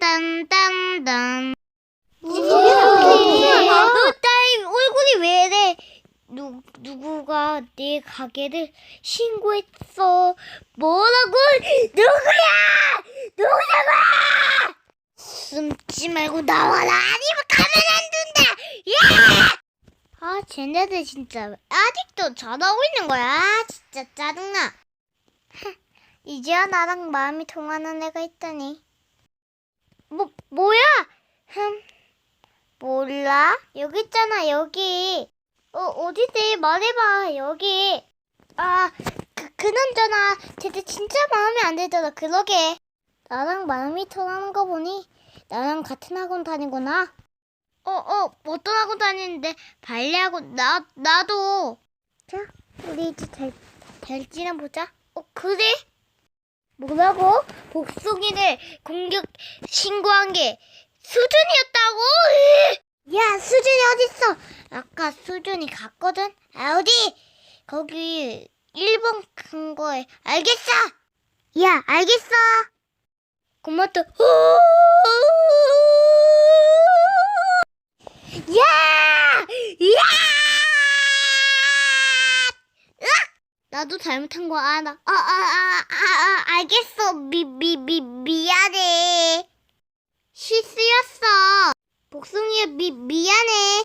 딴딴딴딴. 뭐야? 너딸 얼굴이 왜 이래? 누 누구가 내 가게를 신고했어? 뭐라고? 누구야? 누구냐고? 숨지 말고 나와라. 아니면 가면 안 된다. 야! 아, 쟤네들 진짜 아직도 전화하고 있는 거야. 진짜 짜증나. 이제야 나랑 마음이 통하는 애가 있다니. 뭐 뭐야? 흠. 몰라? 여기 있잖아, 여기. 어, 어디지? 말해봐, 여기. 아, 그, 그나저나, 쟤들 진짜 마음에 안 들더라, 그러게. 나랑 마음이 통하는 거 보니, 나랑 같은 학원 다니구나. 어, 어, 어떤 학원 다니는데, 발레학원, 나, 나도. 자, 우리 이제 잘, 잘 지내보자. 어, 그래? 뭐라고? 복숭이를 공격 신고한 게 수준이었다고? 야, 수준이 어딨어? 아까 수준이 갔거든? 아, 어디? 거기 1번 큰 거에. 알겠어! 야, 알겠어! 고맙다. 야! 야! 으악! 나도 잘못한 거 알아. 아, 아, 아, 아, 아, 알겠어. 미, 미, 미, 미안해. 실수였어. 복숭이야, 미, 미안해.